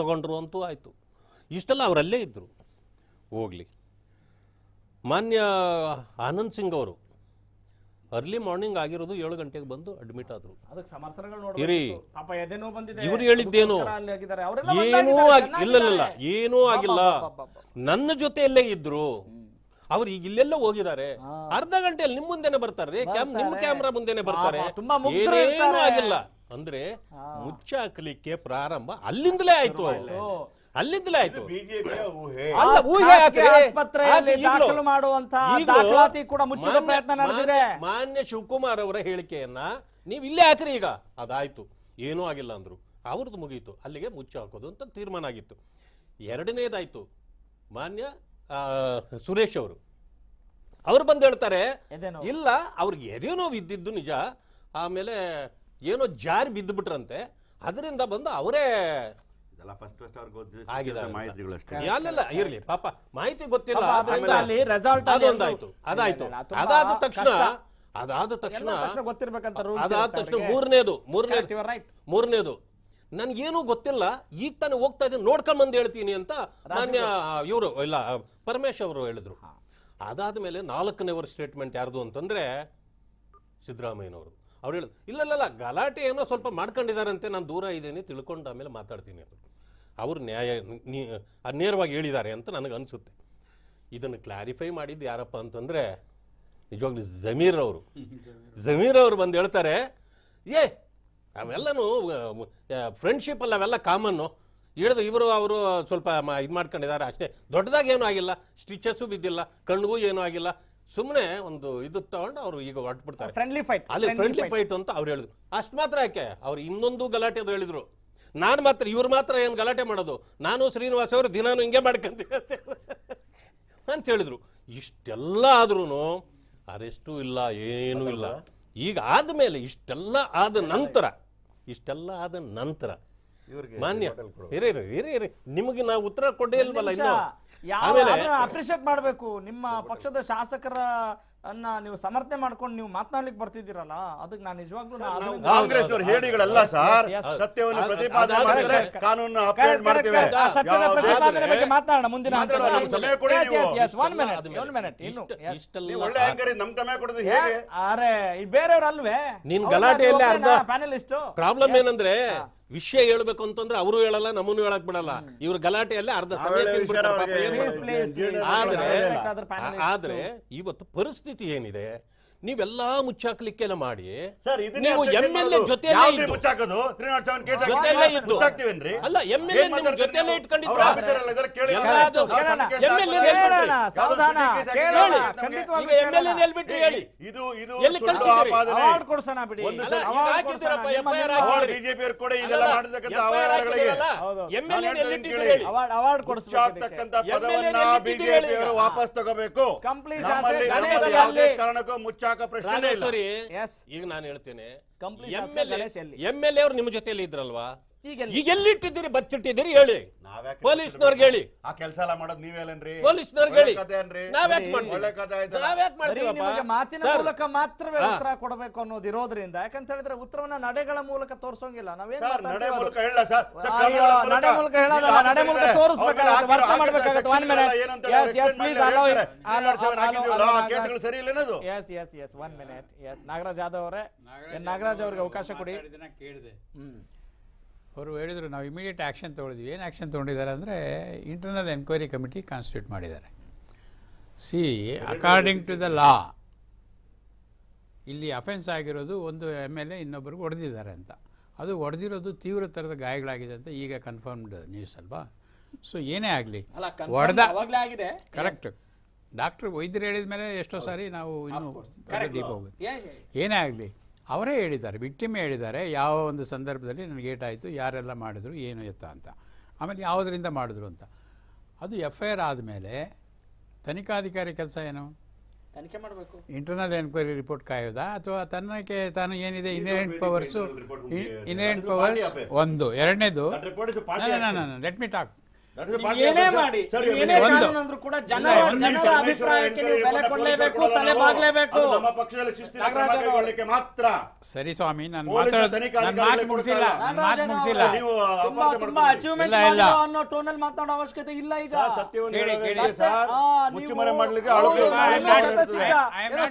ತಗೊಂಡ್ರು ಅಂತೂ ಆಯಿತು. ಇಷ್ಟೆಲ್ಲ ಅವರಲ್ಲೇ ಇದ್ದರು ಹೋಗಲಿ. ಮಾನ್ಯ ಆನಂದ್ ಸಿಂಗ್ ಅವರು ಅರ್ಲಿ ಮಾರ್ನಿಂಗ್ ಆಗಿರೋದು ಏಳು ಗಂಟೆಗೆ ಬಂದು ಅಡ್ಮಿಟ್ ಆದರು. ಅದಕ್ಕೆ ಸಮರ್ಥನೆಗಳು ಇರಿ. ಪಾಪ ಎದೆನೋ ಬಂದಿದೆ. ಇವ್ರು ಹೇಳಿದ್ದೇನು? ಏನೂ ಇಲ್ಲ ಇಲ್ಲ. ಏನೂ ಆಗಿಲ್ಲ. ನನ್ನ ಜೊತೆಯಲ್ಲೇ ಇದ್ರು. ಅವ್ರು ಈಗ ಇಲ್ಲೆಲ್ಲ ಹೋಗಿದ್ದಾರೆ. ಅರ್ಧ ಗಂಟೆಯಲ್ಲಿ ನಿಮ್ ಮುಂದೆನೆ ಬರ್ತಾರೆ. ನಿಮ್ ಕ್ಯಾಮ್ರಾ ಮುಂದೆನೆ ಬರ್ತಾರೆ. ಏನೂ ಏನೇನೂ ಆಗಿಲ್ಲ. ಅಂದ್ರೆ ಮುಚ್ಚಾಕ್ಲಿಕ್ಕೆ ಪ್ರಾರಂಭ ಅಲ್ಲಿಂದಲೇ ಆಯ್ತು ಅಲ್ಲಿಂದಲೇ ಆಯ್ತು. ಊಹೆ. ಖಾಸಗಿ? ಆಸ್ಪತ್ರೆಯಲ್ಲಿ ಈಗ್ಲೂ- ದಾಖಲು ಈಗ್ಲೂ ದಾಖಲಾತಿ ಕೂಡ ಮುಚ್ಚುವ ಮಾನ್ಯ- ಪ್ರಯತ್ನ ನಡೆದಿದೆ. ಮಾನ್ಯ- ಮಾನ್ಯ ಶಿವಕುಮಾರ್ ಅವರ ಹೇಳಿಕೆಯನ್ನ ನೀವು ಇಲ್ಲೇ ಹಾಕ್ರಿ ಈಗ. ಅದಾಯ್ತು. ಏನೂ ಆಗಿಲ್ಲ ಅಂದ್ರು. ಅವ್ರದ್ದು ಮುಗಿಯಿತು ಅಲ್ಲಿಗೆ ಮುಚ್ಚಿ ಹಾಕೋದು ಅಂತ ತೀರ್ಮಾನ ಆಗಿತ್ತು. ಎರಡನೇದಾಯ್ತು. ಮಾನ್ಯ ಆ, ಸುರೇಶ್ ಅವರು. ಅವ್ರು ಬಂದು ಹೇಳ್ತಾರೆ. ಇಲ್ಲ ಅವ್ರಿಗೆ ಎದೆ ನೋವು ಇದ್ದಿದ್ದು ನಿಜ. ಆಮೇಲೆ ಏನೋ ಜಾರಿ ಬಿದ್ದುಬಿಟ್ರಂತೆ ಅದರಿಂದ ಬಂದು ಅವರೇ ಮಾಹಿತಿಗಳು ಇರ್ಲಿ ಪಾಪ ಮಾಹಿತಿ ಗೊತ್ತಿಲ್ಲ. ಅದಾಯ್ತು. ಅದಾದ ತಕ್ಷಣ ಅದಾದ ತಕ್ಷಣ ಅದಾದ ತಕ್ಷಣ. ಮೂರನೇದು ಮೂರನೇದು ಮೂರನೇದು. ನನ್ಗೇನು ಗೊತ್ತಿಲ್ಲ ಈಗ ತಾನೇ ಹೋಗ್ತಾ ಇದ್ದೀನಿ ನೋಡ್ಕೊಂಡ್ ಬಂದು ಹೇಳ್ತೀನಿ ಅಂತ ಮಾನ್ಯ ಇವರು ಇಲ್ಲ ಪರಮೇಶ್ ಅವರು ಹೇಳಿದ್ರು. ಅದಾದ ಮೇಲೆ ನಾಲ್ಕನೇ ವರ್ಷ ಸ್ಟೇಟ್ಮೆಂಟ್ ಯಾರ್ದು ಅಂತಂದ್ರೆ ಸಿದ್ದರಾಮಯ್ಯನವರು ಅವ್ರು ಹೇಳಿದ್ರು ಇಲ್ಲ ಇಲ್ಲ ಇಲ್ಲ ಗಲಾಟೆ ಏನೋ ಸ್ವಲ್ಪ ಮಾಡ್ಕೊಂಡಿದ್ದಾರಂತೆ ನಾನು ದೂರ ಇದ್ದೀನಿ ತಿಳ್ಕೊಂಡು ಆಮೇಲೆ ಮಾತಾಡ್ತೀನಿ ಅಂತ ಅವರು ನ್ಯಾಯ ನೀ- ನೇರವಾಗಿ ಹೇಳಿದ್ದಾರೆ ಅಂತ ನನಗೆ ಅನಿಸುತ್ತೆ. ಇದನ್ನು ಕ್ಲಾರಿಫೈ ಮಾಡಿದ್ದು ಯಾರಪ್ಪ ಅಂತಂದರೆ ನಿಜವಾಗ್ಲೂ ಜಮೀರ್ ಅವರು. ಜಮೀರ್ ಅವರು ಬಂದು ಹೇಳ್ತಾರೆ ಏ ಅವೆಲ್ಲನೂ ಫ್ರೆಂಡ್ಶಿಪ್ ಅಲ್ಲ ಅವೆಲ್ಲ ಕಾಮನ್ನು ಹಿಡಿದು ಇವರು ಅವರು ಸ್ವಲ್ಪ ಇದು ಮಾಡ್ಕೊಂಡಿದ್ದಾರೆ ಅಷ್ಟೇ. ದೊಡ್ಡದಾಗಿ ಏನೂ ಆಗಿಲ್ಲ ಸ್ಟಿಚಸ್ಸು ಬಿದ್ದಿಲ್ಲ ಕಣ್ಣಿಗೂ ಏನೂ ಆಗಿಲ್ಲ. ಸುಮ್ಮನೆ ಒಂದು ಇದು ತಗೊಂಡು ಅವರು ಈಗ ಹೊರಟ್ಬಿಡ್ತಾರೆ. ಫ್ರೆಂಡ್ಲಿ ಫೈಟ್ ಅಲ್ಲಿ ಫ್ರೆಂಡ್ಲಿ ಫೈಟ್ ಅಂತ ಅವ್ರು ಹೇಳಿದ್ರು. ಅಷ್ಟು ಮಾತ್ರ ಯಾಕೆ? ಅವ್ರು ಇನ್ನೊಂದು ಗಲಾಟೆ ಅದು ಹೇಳಿದ್ರು. ನಾನು ಮಾತ್ರ ಇವ್ರು ಮಾತ್ರ ಏನು ಗಲಾಟೆ ಮಾಡೋದು? ನಾನು ಶ್ರೀನಿವಾಸ್ ಅವರು ದಿನಾನು ಹಿಂಗೆ ಮಾಡ್ಕೊಂತೀವಿ ಅಂತ ಅಂತ ಹೇಳಿದ್ರು. ಇಷ್ಟೆಲ್ಲ ಆದ್ರೂ ಅರೆಸ್ಟು ಇಲ್ಲ ಏನೂ ಇಲ್ಲ. ಈಗ ಆದ್ಮೇಲೆ ಇಷ್ಟೆಲ್ಲ ಆದ ನಂತರ ಇಷ್ಟೆಲ್ಲ ಆದ ನಂತರ ಇವ್ರಿಗೆ ಮಾನ್ಯ ಇರಿ ಇರಿ ಇರಿ ಇರಿ. ನಿಮಗೆ ನಾವು ಉತ್ತರ ಕೊಡೇ ಇಲ್ವಲ್ಲ ಇನ್ನು? ಅಪ್ರಿಶಿಯೇಟ್ ಮಾಡಬೇಕು. ನಿಮ್ಮ ಪಕ್ಷದ ಶಾಸಕರ ಅನ್ನ ನೀವು ಸಮರ್ಥನೆ ಮಾಡ್ಕೊಂಡು ನೀವು ಮಾತನಾಡ್ಲಿಕ್ಕೆ ಬರ್ತಿದ್ದೀರಲ್ಲ ಅದಕ್ಕೆ ನಾನು ನಿಜವಾಗ್ಲೂ ಕಾಂಗ್ರೆಸ್ ಅವ್ರ ಹೇಳಿಗಳಲ್ಲ ಸರ್. ಸತ್ಯವನ್ನು ಪ್ರತಿಪಾದನೆ ಮಾಡಿದ್ರೆ correct. ಕಾನೂನು ಅಪ್ಡೇಟ್ ಮಾಡ್ತೇವೆ. ಸತ್ಯದ ಪ್ರತಿಪಾದನೆ ಬಗ್ಗೆ ಮಾತನಾಡೋಣ ಮುಂದಿನ ಒಳ್ಳೆ ಆಂಕರ್ ನಮ್ಮ ಸಮಯ ಕೊಡೋದು ಹೇಗೆ? ಅರೆ ಈ ಬೇರೆಯವ್ರು ಅಲ್ವೇ ನೀನ್ ಗಲಾಟೆಯಲ್ಲೇ ಅರ್ಧ- ಪ್ಯಾನಲಿಸ್ಟ್ ಪ್ರಾಬ್ಲಮ್ ಏನಂದ್ರೆ ವಿಷಯ ಹೇಳ್ಬೇಕು ಅಂತಂದ್ರೆ ಅವರು ಹೇಳಲ್ಲ ನಮ್ಮನ್ನು ಹೇಳಕ್ ಬಿಡಲ್ಲ ಇವ್ರ ಗಲಾಟೆಯಲ್ಲೇ ಅರ್ಧ ಸಮಯ. ಆದ್ರೆ. ಆದ್ರೆ ಇವತ್ತು ಪರಿಸ್ಥಿತಿ ಏನಿದೆ ನೀವೆಲ್ಲಾ ಮುಚ್ಚಾಕ್ಲಿಕ್ಕೆಲ್ಲ ಮಾಡಿ. ಸರ್ ನೀವು ಎಂಎಲ್ಎ ಎಂ ಎಲ್ ಎ ಮಾಡೋದು. ಜೊತೆಯಲ್ಲೇ ಇದ್ದು. ಮುಚ್ಚಾಕೋದು? ಜೊತೆಯಲ್ಲೇ ಅಲ್ಲ ಎಂ ಎಲ್ ಎ ನಿಮ್ ಜೊತೆಯಲ್ಲೇ ನೀವು? ಇಟ್ಕೊಂಡಿದ್ರ? ಅವ್ರ officer ಎಲ್ಲ ಇದ್ದಾರೆ, ಕೇಳಿ. ಎಲ್ಲಾದ್ರು ಯಾವ ಕೇಳೋಣ. ಸಣ್ಣ case MLA ಹಾಕ್ತಾರೆ? ಕೇಳೋಣ, ಯಾವ್ದೋ ಸಾವಧಾನ, ಸುದ್ದಿ case ಹಾಕಿದ್ರೆ ಕೇಳೋಣ, ನಮ್ಗೆ- ಖಂಡಿತವಾಗ್ಲೂ ಈಗ ಎಂ ಎಲ್ ಕೇಳೋಣ. ಎಲ್ಬಿಟ್ಟು ಹೇಳಿ ಇದು ಇದು ಎಲ್ಲಿ. ಅವಾರ್ಡ್ ಕೊಡ್ಸೋಣ ಬಿಡಿ. ಹಾಕಿದ್ದೀರಪ್ಪ, ಬಿಜೆಪಿ ಕೊಡಿ ಇದೆಲ್ಲ ಮಾಡಿರ್ತಕ್ಕಂಥ. ಎಂ ಎಲ್ ಅವಾರ್ಡ್ ಅವಾರ್ಡ್ ಪದವನ್ನ ಬಿಜೆಪಿ ಅವರು ವಾಪಸ್ ತಗೋಬೇಕು. ಕಂಪ್ಲೀಟ್ ಕಾರಣಕ್ಕೂ ಶಾಸಕ ಮುಚ್ಚಾಕ ಪ್ರಶ್ನೆ ಈಗ ನಾನು ಹೇಳ್ತೇನೆ ಎಂ ಎಲ್ ಎ ಅವ್ರು ನಿಮ್ಮ ಜೊತೆಯಲ್ಲಿ ಇದ್ರಲ್ವಾ? ಈಗ ಎಲ್ಲಿ? ಈಗ ಎಲ್ಲಿಟ್ಟಿದ್ದೀರಿ ಬಚ್ಚಿಟ್ಟಿದ್ದೀರಿ ಹೇಳಿ. ಪೊಲೀಸ್ನವ್ರಿಗೆ ಹೇಳಿ. ಆ ಕೆಲಸ ಎಲ್ಲ ಮಾಡೋದು ನೀವೇಲೇನ್ರಿ? ಪೊಲೀಸ್ನವ್ರಿಗೆ ಹೇಳಿ. ಒಳ್ಳೆ ಕಥೆ ಏನ್ರಿ? ನಾವ್ಯಾಕೆ ಮಾಡ್ತೀವಿ ಮಾತಿನ ಮೂಲಕ ಮಾತ್ರವೇ ಉತ್ತರ ಕೊಡಬೇಕು ಅನ್ನೋದು ಇರೋದ್ರಿಂದ ಯಾಕಂತ ಹೇಳಿದ್ರೆ ಉತ್ತರವನ್ನ ನಡೆಗಳ ಮೂಲಕ ತೋರಿಸೋಂಗಿಲ್ಲ. ನಾವೇನ್ ಸರ್, ನಡೆ ಮೂಲಕ ಅದು- ಹೇಳ ಸರ್. ನಡೆ ಮೂಲಕ ಹೇಳೋದಲ್ಲ ನಡೆ ಮೂಲಕ ತೋರಿಸ್ಬೇಕಾಗತ್ತೆ ವರ್ತ ಮಾಡ್ಬೇಕಾಗುತ್ತೆ. One minute yes yes please allow ಕೇಸ್ಗಳು ಸರಿ ಇಲ್ಲ ಏನದು yes yes yes one minute yes Nagaraj Yadav ಅವರೇ ನಾಗರಾಜ್ ಅವ್ರಿಗೆ ಅವಕಾಶ ಕೊಡಿ. ಕೇಳಿದೆ. ಹ್ಮ್. ಅವರು ಹೇಳಿದರು ನಾವು ಇಮಿಡಿಯೇಟ್ ಆ್ಯಕ್ಷನ್ ತೊಗೊಳಿದ್ವಿ ಏನು ಆ್ಯಕ್ಷನ್ ತೊಗೊಂಡಿದ್ದಾರೆ ಅಂದರೆ ಇಂಟರ್ನಲ್ ಎನ್ಕ್ವೈರಿ ಕಮಿಟಿ ಕಾನ್ಸ್ಟಿಟ್ಯೂಟ್ ಮಾಡಿದ್ದಾರೆ. See according to the law ಇಲ್ಲಿ ಅಫೆನ್ಸ್ ಆಗಿರೋದು ಒಂದು ಎಂ ಎಲ್ ಎ ಇನ್ನೊಬ್ಬರಿಗೆ ಹೊಡೆದಿದ್ದಾರೆ ಅಂತ. ಅದು ಹೊಡೆದಿರೋದು ತೀವ್ರ ಥರದ ಗಾಯಗಳಾಗಿದೆ ಅಂತ ಈಗ ಕನ್ಫರ್ಮ್ಡ್ ನ್ಯೂಸ್ ಅಲ್ವಾ? ಸೊ ಏನೇ ಆಗಲಿ ಹೊಡೆದ ಕರೆಕ್ಟ್ ಡಾಕ್ಟ್ರ್ ವೈದ್ಯರು ಹೇಳಿದ ಮೇಲೆ ಎಷ್ಟೋ ಸಾರಿ ನಾವು ಇನ್ನೂ ದೀಪ ಏನೇ ಆಗಲಿ ಅವರೇ ಹೇಳಿದ್ದಾರೆ ವಿಕ್ಟಿಮೇ ಹೇಳಿದ್ದಾರೆ ಯಾವ ಒಂದು ಸಂದರ್ಭದಲ್ಲಿ ನನಗೆ ಏಟಾಯಿತು ಯಾರೆಲ್ಲ ಮಾಡಿದ್ರು ಏನು ಎತ್ತ ಅಂತ. ಆಮೇಲೆ ಯಾವುದರಿಂದ ಮಾಡಿದ್ರು ಅಂತ. ಅದು ಎಫ್ ಐ ಆರ್ ಆದಮೇಲೆ ತನಿಖಾಧಿಕಾರಿ ಕೆಲಸ ಏನು? ತನಿಖೆ ಮಾಡಬೇಕು. ಇಂಟರ್ನಲ್ ಎನ್ಕ್ವೈರಿ ರಿಪೋರ್ಟ್ ಕಾಯೋದಾ? ಅಥವಾ ತನ್ನಕ್ಕೆ ತಾನು ಏನಿದೆ inherent report powers inherent powers ಒಂದು ಎರಡನೇದು. ಲೆಟ್ ಮಿ ಟಾಕ್ ಏನೇ ಮಾಡಿ ಏನೇ ಕಾನೂನು ಅಂದ್ರೂ ಕೂಡ ಜನರ ಜನರ ಅಭಿಪ್ರಾಯಕ್ಕೆ ನೀವು ಬೆಲೆ ಕೊಡಲೇಬೇಕು ತಲೆ ಬಾಗ್ಲೇಬೇಕು ನಮ್ಮ ಪಕ್ಷದಲ್ಲಿ ಶಿಸ್ತಿನ ಮಾತ್ರ ಸರಿ ಸ್ವಾಮಿ ನಾನು ಮಾತಾಡೋದು ನಾನು ಮಾತು ಅಧಿಕಾರಿಗಳು ಮುಗಿಸಿಲ್ಲ ನಾನು ಮಾತು ಮುಗಿಸಿಲ್ಲ ನೀವು ತುಂಬಾ ತುಂಬಾ. ಅಚೀವ್ಮೆಂಟ್ ಇಲ್ಲ. ಅನ್ನೋ ಟೋನಲ್ಲಿ ಮಾತಾಡೋ ಅವಶ್ಯಕತೆ ಇಲ್ಲ ಈಗ ಮುಚ್ಚುಮರೆ ಮಾಡ್ಲಿಕ್ಕೆ